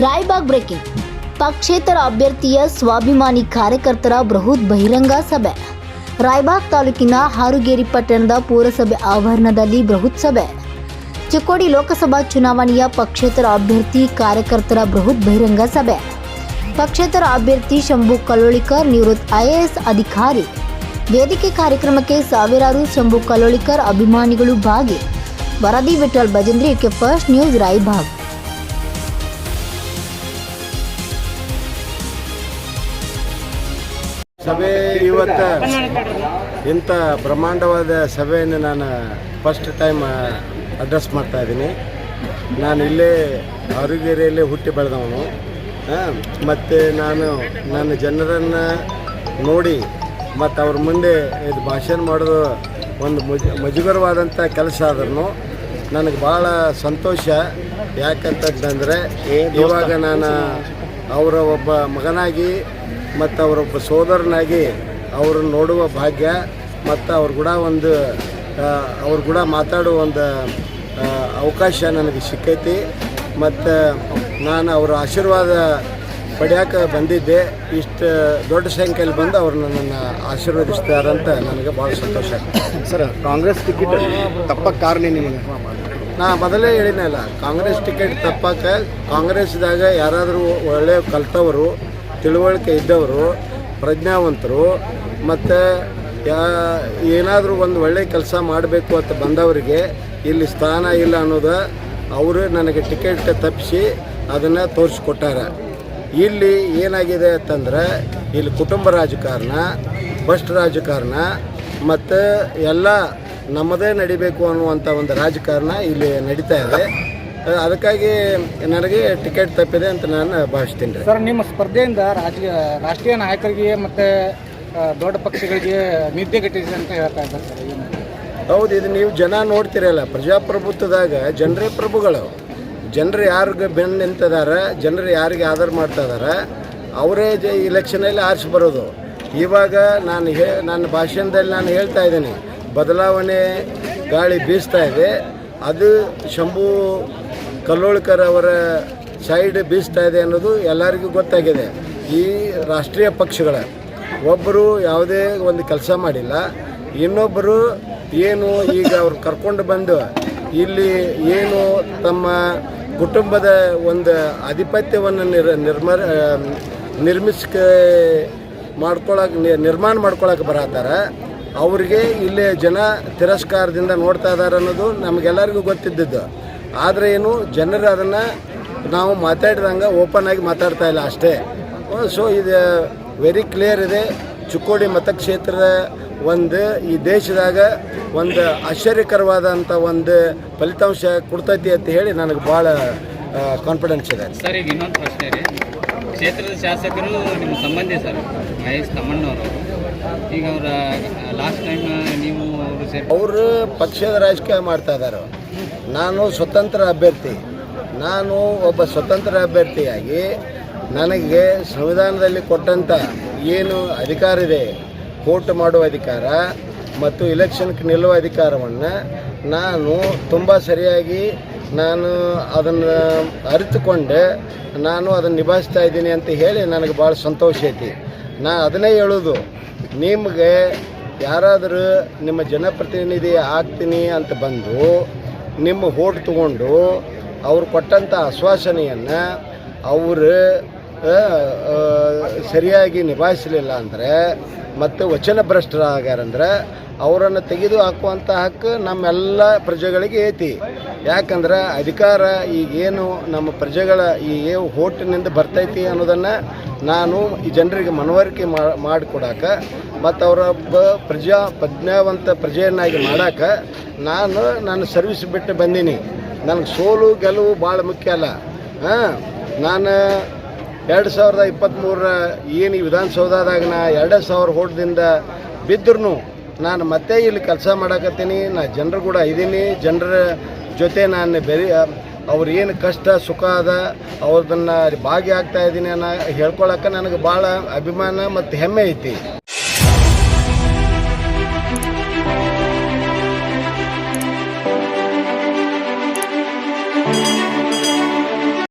Raibag breaking. ಪಕ್ಷೇತರ ಅಭ್ಯರ್ಥಿಯ ಸ್ವಾಭಿಮಾನಿ ಕಾರ್ಯಕರ್ತರ ಬೃಹತ್ ಬಹಿರಂಗ ಸಭೆ. ರಾಯಬಾಗ್ ತಾಲೂಕಿನ ಹಾರುಗೇರಿ ಪಟ್ಟಣದ ಪುರಸಭೆ ಆವರಣದಲ್ಲಿ ಬೃಹತ್ ಸಭೆ. ಚಿಕ್ಕೋಡಿ ಲೋಕಸಭಾ ಚುನಾವಣೆಯ ಪಕ್ಷೇತರ ಅಭ್ಯರ್ಥಿ ಕಾರ್ಯಕರ್ತರ ಬೃಹತ್ ಬಹಿರಂಗ ಸಭೆ. ಪಕ್ಷೇತರ ಅಭ್ಯರ್ಥಿ ಶಂಭು ಕಲ್ಲೋಳಿಕರ್ ನಿವೃತ್ತ ಐಎಎಸ್ ಅಧಿಕಾರಿ. ವೇದಿಕೆ ಕಾರ್ಯಕ್ರಮಕ್ಕೆ ಸಾವಿರಾರು ಶಂಭು ಕಲ್ಲೋಳಿಕರ್ ಅಭಿಮಾನಿಗಳು ಭಾಗಿ. ವರದಿ Vithal Bhajantri K first news Raybag. ಸಭೆ ಇವತ್ತು ಇಂಥ ಬ್ರಹ್ಮಾಂಡವಾದ ಸಭೆಯನ್ನು ನಾನು ಫಸ್ಟ್ ಟೈಮ್ ಅಡ್ರೆಸ್ ಮಾಡ್ತಾ ಇದ್ದೀನಿ. ನಾನು ಇಲ್ಲೇ ಆರುಗೇರಿಯಲ್ಲೇ ಹುಟ್ಟಿ ಬೆಳೆದವನು. ಮತ್ತು ನಾನು ನನ್ನ ಜನರನ್ನು ನೋಡಿ ಮತ್ತು ಅವ್ರ ಮುಂದೆ ಇದು ಭಾಷಣ ಮಾಡೋದು ಒಂದು ಮುಜ ಮುಜುಗರವಾದಂಥ ಕೆಲಸ ಆದ್ರೂ ನನಗೆ ಭಾಳ ಸಂತೋಷ. ಯಾಕಂತಂದರೆ ಇವಾಗ ನಾನು ಅವರ ಒಬ್ಬ ಮಗನಾಗಿ ಮತ್ತು ಅವರೊಬ್ಬ ಸೋದರನಾಗಿ ಅವ್ರನ್ನ ನೋಡುವ ಭಾಗ್ಯ ಮತ್ತು ಅವ್ರ ಕೂಡ ಒಂದು ಅವ್ರ ಕೂಡ ಮಾತಾಡುವ ಒಂದು ಅವಕಾಶ ನನಗೆ ಸಿಕ್ಕೈತಿ. ಮತ್ತು, ನಾನು ಅವರ ಆಶೀರ್ವಾದ ಪಡ್ಯಾಕ ಬಂದಿದ್ದೆ. ಇಷ್ಟು ದೊಡ್ಡ ಸಂಖ್ಯೆಯಲ್ಲಿ ಬಂದು ಅವ್ರು ನನ್ನನ್ನು ಆಶೀರ್ವದಿಸ್ತಾರಂತ ನನಗೆ ಭಾಳ ಸಂತೋಷ ಸರ್, ಕಾಂಗ್ರೆಸ್ ಟಿಕೆಟ್ ತಪ್ಪಕ್ಕೆ ಕಾರಣ ನಿಮಗೆ? ನಾ ಮೊದಲೇ ಹೇಳಿನಲ್ಲ ಕಾಂಗ್ರೆಸ್ ಟಿಕೆಟ್ ತಪ್ಪಕ್ಕೆ ಕಾಂಗ್ರೆಸ್ದಾಗ ಯಾರಾದರೂ ಒಳ್ಳೆ ಕಲ್ತವರು, ತಿಳುವಳಿಕೆ ಇದ್ದವರು, ಪ್ರಜ್ಞಾವಂತರು, ಮತ್ತು ಯಾ, ಏನಾದರೂ ಒಂದು ಒಳ್ಳೆ ಕೆಲಸ ಮಾಡಬೇಕು ಅಂತ ಬಂದವರಿಗೆ ಇಲ್ಲಿ ಸ್ಥಾನ ಇಲ್ಲ ಅನ್ನೋದು ಅವರು ನನಗೆ ಟಿಕೆಟ್ ತಪ್ಪಿಸಿ ಅದನ್ನು ತೋರಿಸ್ಕೊಟ್ಟಾರ. ಇಲ್ಲಿ ಏನಾಗಿದೆ ಅಂತಂದ್ರೆ, ಇಲ್ಲಿ ಕುಟುಂಬ ರಾಜಕಾರಣ ಬಸ್ಟ್ ರಾಜಕಾರಣ, ಮತ್ತು ಎಲ್ಲ ನಮ್ಮದೇ ನಡಿಬೇಕು ಅನ್ನುವಂಥ ಒಂದು ರಾಜಕಾರಣ ಇಲ್ಲಿ ನಡೀತಾ ಇದೆ. ಅದಕ್ಕಾಗಿ ನನಗೆ ಟಿಕೆಟ್ ತಪ್ಪಿದೆ ಅಂತ ನಾನು ಭಾವಿಸ್ತೀನಿ ರೀ. ಸರ್ ನಿಮ್ಮ ಸ್ಪರ್ಧೆಯಿಂದ ರಾಜಕೀಯ ರಾಷ್ಟ್ರೀಯ ನಾಯಕರಿಗೆ ಮತ್ತು ದೊಡ್ಡ ಪಕ್ಷಗಳಿಗೆ ನಿದ್ದೆಗೆಟ್ಟಿದೆ ಅಂತ ಹೇಳ್ತಾ ಇದ್ದಾರೆ ಸರ್ ಹೌದು ಇದು ನೀವು ಜನ ನೋಡ್ತಿರಲ್ಲ ಪ್ರಜಾಪ್ರಭುತ್ವದಾಗ ಜನರೇ ಪ್ರಭುಗಳು. ಜನರು ಯಾರಿಗೆ ಬೆನ್ನು ನಿಂತಿದ್ದಾರೆ ಜನರು ಯಾರಿಗೆ ಆಧಾರ ಮಾಡ್ತಾ ಇದಾರೆ ಅವರೇ ಜ ಇಲೆಕ್ಷನಲ್ಲಿ ಆರಿಸಿ ಬರೋದು. ಇವಾಗ ನಾನು ಹೇ ನನ್ನ ಭಾಷಣದಲ್ಲಿ ನಾನು ಹೇಳ್ತಾ ಇದ್ದೀನಿ ಬದಲಾವಣೆ ಗಾಳಿ ಬೀಸ್ತಾ ಇದೆ. ಅದು ಶಂಭು ಕಲ್ಲೋಳ್ಕರ್ ಅವರ ಸೈಡ್ ಬೀಸ್ತಾ ಇದೆ ಅನ್ನೋದು ಎಲ್ಲರಿಗೂ ಗೊತ್ತಾಗಿದೆ. ಈ ರಾಷ್ಟ್ರೀಯ ಪಕ್ಷಗಳ ಒಬ್ಬರು ಯಾವುದೇ ಒಂದು ಕೆಲಸ ಮಾಡಿಲ್ಲ. ಇನ್ನೊಬ್ಬರು ಏನು ಈಗ ಅವ್ರು ಕರ್ಕೊಂಡು ಬಂದು ಇಲ್ಲಿ ಏನು ತಮ್ಮ ಕುಟುಂಬದ ಒಂದು ಆಧಿಪತ್ಯವನ್ನು ನಿರ್ ನಿರ್ಮ, ನಿರ್ಮಿಸ್ಕ ಮಾಡ್ಕೊಳಕ್ಕೆ ನಿರ್ಮಾಣ ಮಾಡ್ಕೊಳಕ್ಕೆ ಬರತ್ತಾರ ಅವ್ರಿಗೆ ಇಲ್ಲಿ ಜನ ತಿರಸ್ಕಾರದಿಂದ ನೋಡ್ತಾ ಇದ್ದಾರೆ ಅನ್ನೋದು ನಮಗೆಲ್ಲರಿಗೂ ಗೊತ್ತಿದ್ದದ್ದು. ಆದರೆ ಏನು ಜನರು ಅದನ್ನು ನಾವು ಮಾತಾಡಿದಂಗೆ ಓಪನ್ ಆಗಿ ಮಾತಾಡ್ತಾ ಇಲ್ಲ ಅಷ್ಟೇ. ಸೊ ಇದು ವೆರಿ ಕ್ಲಿಯರ್ ಇದೆ. ಚಿಕ್ಕೋಡಿ ಮತಕ್ಷೇತ್ರದ ಒಂದು ಈ ದೇಶದಾಗ ಒಂದು ಆಶ್ಚರ್ಯಕರವಾದಂಥ ಒಂದು ಫಲಿತಾಂಶ ಕೊಡ್ತೈತಿ ಅಂತ ಹೇಳಿ ನನಗೆ ಭಾಳ ಕಾನ್ಫಿಡೆನ್ಸ್ ಇದೆ. ಸರ್, ಈಗ ಇನ್ನೊಂದು ಪ್ರಶ್ನೆ ರೀ ಕ್ಷೇತ್ರದ ಶಾಸಕರು ನಿಮ್ಮ ಸಂಬಂಧಿ ಸರ್, ಮಹೇಶ್ ತಮ್ಮಣ್ಣವರು. ಈಗ ಅವರ ಲಾಸ್ಟ್ ಟೈಮ್ ನೀವು ಅವರು ಪಕ್ಷದ ರಾಜಕೀಯ ಮಾಡ್ತಾ ಇದ್ದಾರೆ ನಾನು ಸ್ವತಂತ್ರ ಅಭ್ಯರ್ಥಿ. ನಾನು ಒಬ್ಬ ಸ್ವತಂತ್ರ ಅಭ್ಯರ್ಥಿಯಾಗಿ ನನಗೆ ಸಂವಿಧಾನದಲ್ಲಿ ಕೊಟ್ಟಂಥ ಏನು ಅಧಿಕಾರ ಇದೆ ವೋಟ್ ಮಾಡುವ ಅಧಿಕಾರ ಮತ್ತು ಇಲೆಕ್ಷನ್ಗೆ ನಿಲ್ಲುವ ಅಧಿಕಾರವನ್ನು ನಾನು ತುಂಬ ಸರಿಯಾಗಿ ನಾನು ಅದನ್ನು ಅರಿತುಕೊಂಡೆ. ನಾನು ಅದನ್ನು ನಿಭಾಯಿಸ್ತಾ ಇದ್ದೀನಿ ಅಂತ ಹೇಳಿ ನನಗೆ ಭಾಳ ಸಂತೋಷ ಐತಿ. ನಾ ಅದನ್ನೇ ಹೇಳೋದು. ನಿಮಗೆ ಯಾರಾದರೂ ನಿಮ್ಮ ಜನಪ್ರತಿನಿಧಿ ಆಗ್ತೀನಿ ಅಂತ ಬಂದು ನಿಮ್ಮ ಹೋಟ್ ತಗೊಂಡು ಅವ್ರು ಕೊಟ್ಟಂಥ ಆಶ್ವಾಸನೆಯನ್ನು ಅವರು ಸರಿಯಾಗಿ ನಿಭಾಯಿಸಲಿಲ್ಲ ಅಂದರೆ ಮತ್ತು ವಚನಭ್ರಷ್ಟರಾಗ್ಯಾರಂದ್ರೆ ಅವರನ್ನು ತೆಗೆದು ಹಾಕುವಂಥ ಹಕ್ಕು ನಮ್ಮೆಲ್ಲ ಪ್ರಜೆಗಳಿಗೆ ಐತಿ. ಯಾಕಂದ್ರೆ ಅಧಿಕಾರ ಈಗೇನು ನಮ್ಮ ಪ್ರಜೆಗಳ ಈ ಹೋಟಿನಿಂದ ಬರ್ತೈತಿ ಅನ್ನೋದನ್ನು ನಾನು ಈ ಜನರಿಗೆ ಮನವರಿಕೆ ಮಾಡಿಕೊಡಾಕ ಮತ್ತು ಅವರ ಒಬ್ಬ ಪ್ರಜಾ ಪ್ರಜ್ಞಾವಂತ ಪ್ರಜೆಯನ್ನಾಗಿ ಮಾಡಕ್ಕೆ ನಾನು ನನ್ನ ಸರ್ವಿಸ್ ಬಿಟ್ಟು ಬಂದೀನಿ. ನನಗೆ ಸೋಲು ಗೆಲುವು ಭಾಳ ಮುಖ್ಯ ಅಲ್ಲ. ಹಾಂ, ನಾನು ಎರಡು ಸಾವಿರದ ಇಪ್ಪತ್ತ್ಮೂರ ಏನು ಈ ವಿಧಾನಸೌಧದಾಗ ನಾ ಎರಡು ಸಾವಿರ ಹೋಟದಿಂದ ಬಿದ್ದರೂ ನಾನು ಮತ್ತೆ ಇಲ್ಲಿ ಕೆಲಸ ಮಾಡಕತ್ತೀನಿ. ನಾ ಜನರು ಕೂಡ ಇದ್ದೀನಿ ಜನರ ಜೊತೆ ನಾನು ಬೆರಿ ಅವ್ರ ಏನು ಕಷ್ಟ, ಸುಖ ಅದ, ಅವ್ರದನ್ನು ಭಾಗಿಯಾಗ್ತಾ ಇದ್ದೀನಿ ಅನ್ನೋ ಹೇಳ್ಕೊಳಕ್ಕೆ ನನಗೆ ಭಾಳ ಅಭಿಮಾನ ಮತ್ತು ಹೆಮ್ಮೆ ಐತಿ.